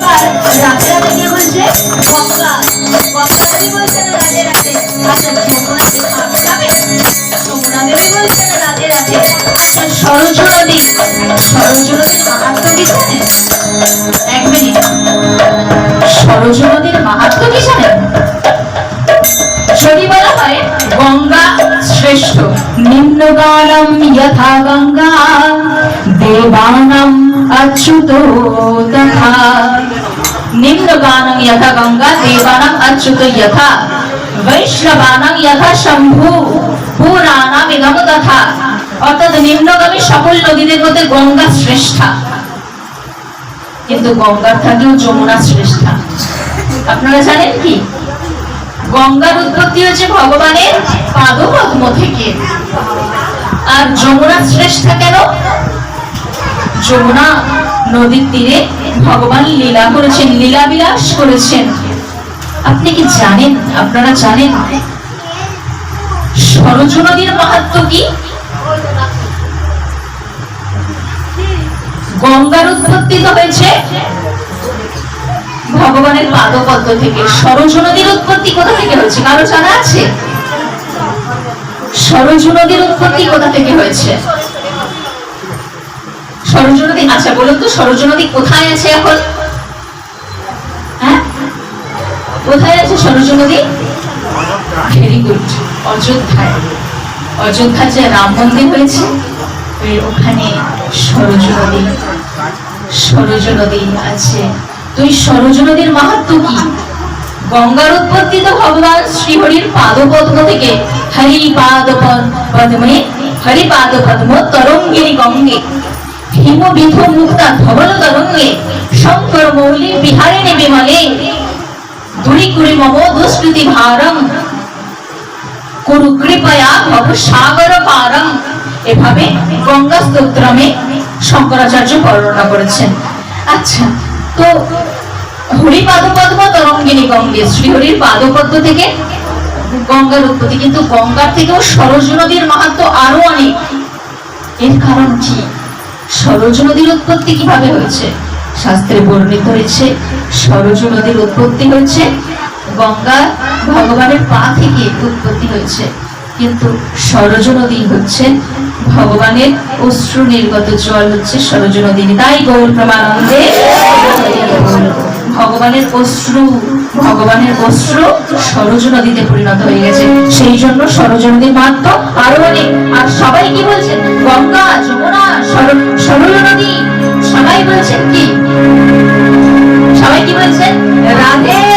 রাতে রাতে গঙ্গা গঙ্গা দেবী বলছে না রাতে রাতে যমুনা দেবী যাবে যমুনা দেবী বলছে না রাতে রাতে সরজ নদী সরজ নদীর মাহাত্ম কি জানেন এক মিনিট সরজ মাহাত্ম কি জানেন? যদি বলা হয় গঙ্গা শ্রেষ্ঠ, নিম্নগানম যথা গঙ্গা, দেবানাম অচ্যুত তথা নিম্নগানম যথা গঙ্গা দেবানাম অচ্যুত যথা বৈষ্ণবানাম যথা শম্ভু পুরাণাম ইদম তথা অর্থাৎ নিম্নগামী সকল নদীদের মধ্যে গঙ্গা শ্রেষ্ঠা। কিন্তু গঙ্গার থেকেও যমুনা শ্রেষ্ঠা। আপনারা জানেন কি? গঙ্গার উৎপত্তি হচ্ছে ভগবানের পাদপদ্ম থেকে। আর যমুনা শ্রেষ্ঠা কেন? যমুনা নদীর তীরে ভগবান লীলা করেছেন লীলা বিলাস করেছেন। আপনি কি জানেন? আপনারা জানেন? সরজ নদীর মাহাত্ম কি? গঙ্গার উৎপত্তি হয়েছে ভগবানের পাদপদ্ম থেকে। সরজ নদীর উৎপত্তি কোথা থেকে হয়েছে? কারও জানা আছে? সরজ নদীর উৎপত্তি কোথা থেকে হয়েছে? সরজ নদী আচ্ছা বলুন তো সরজ নদী কোথায় আছে এখন? হ্যাঁ? কোথায় আছে সরজ নদী ভেরি গুড অযোধ্যায়। অযোধ্যায় যে রাম মন্দির হয়েছে ওখানে সরজ নদী সরজ নদী আছে। তো এই সরজ নদীর মাহাত্ম কি? গঙ্গার উৎপত্তি তো ভগবান শ্রীহরির পাদপদ্ম থেকে হরি পাদ পদ্মে হরি পাদ পদ্ম তরঙ্গিনী গঙ্গে। ভীম বিধ মুক্তা ধবল তরঙ্গে শঙ্কর মৌলি। বিহারিণী বিমলে মম দুষ্কৃতি ভারম। কুরু কৃপয়া ভব সাগর পারম। এভাবে গঙ্গা স্তোত্রমে শঙ্করাচার্য বর্ণনা করেছেন। আচ্ছা তো হরি পাদপদ্ম তরঙ্গিনী গঙ্গে শ্রীহরির পাদপদ্ম থেকে গঙ্গার উৎপত্তি। কিন্তু গঙ্গার থেকেও সরজ নদীর মাহাত্ম আরও অনেক। এর কারণ কি? সরজ নদীর উৎপত্তি কীভাবে হয়েছে? শাস্ত্রে বর্ণিত হয়েছে সরজ নদীর উৎপত্তি হয়েছে, গঙ্গা ভগবানের পা থেকে উৎপত্তি হয়েছে। কিন্তু সরজ নদী হচ্ছে ভগবানের অশ্রু নির্গত জল হচ্ছে সরজ নদী তাই গৌর প্রমানন্দে ভগবানের অশ্রু ভগবানের অশ্রু সরজ নদীতে পরিণত হয়ে গেছে। সেই জন্য সরজ নদীর মাত্র আরও অনেক। আর সবাই কি বলছেন গঙ্গা, যমুনা সরোজ নদী সবাই বলছেন কি? সবাই কি বলছেন রাধে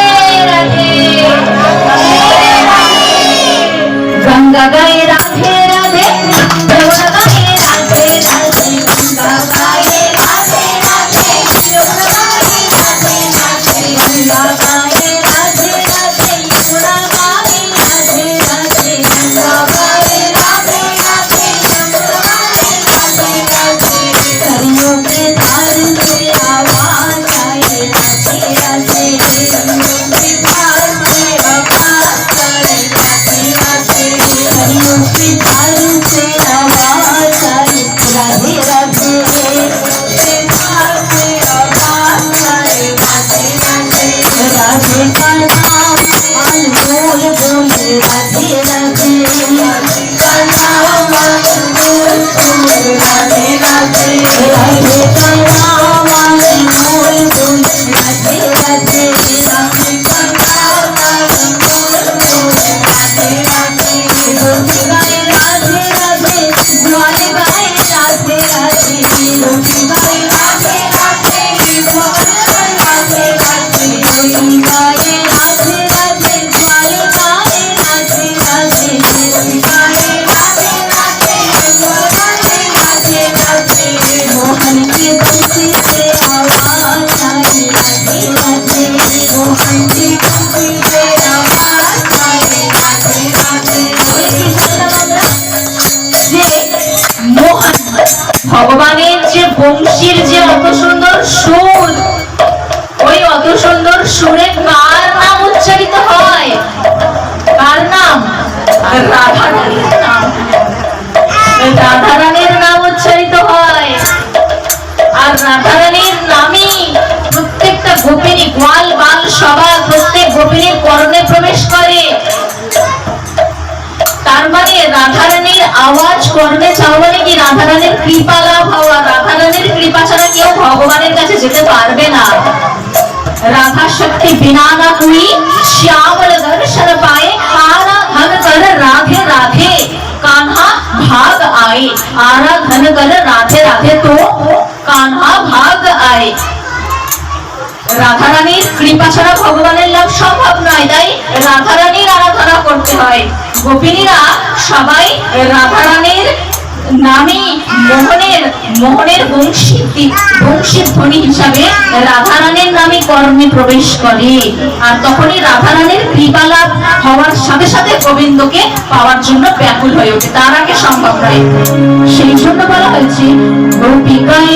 রাধারানীর নাম উচ্চারিত হয়। আর রাধারানীর নামই প্রত্যেকটা গোপিনী গোয়াল, বাল সবার প্রত্যেক গোপিনীর করণে প্রবেশ করে। তার মানে রাধারানীর আওয়াজ করবে চাও মানে কি? রাধারানীর কৃপা লাভ হওয়া। রাধারানীর কৃপা ছাড়া কেউ ভগবানের কাছে যেতে পারবে না। রাধা শক্তি বিনা না কুই শ্যামল দর্শন পায় কৃপা ছাড়া ভগবানের লাভ সম্ভব নয়, তাই রাধারানীর আরাধনা করতে হয়। গোপিনীরা সবাই রাধারানীর নামে মোহনের মোহনের বংশী বংশী ধ্বনি হিসাবে রাধারানীর নামে কর্মে প্রবেশ করে। আর তখনই রাধারানীর কৃপা লাভ হওয়ার সাথে সাথে গোবিন্দকে পাওয়ার জন্য ব্যাকুল হয়ে ওঠে। তার আগে সম্ভব নয়। সেই জন্য বলা হয়েছে, গোপিকায়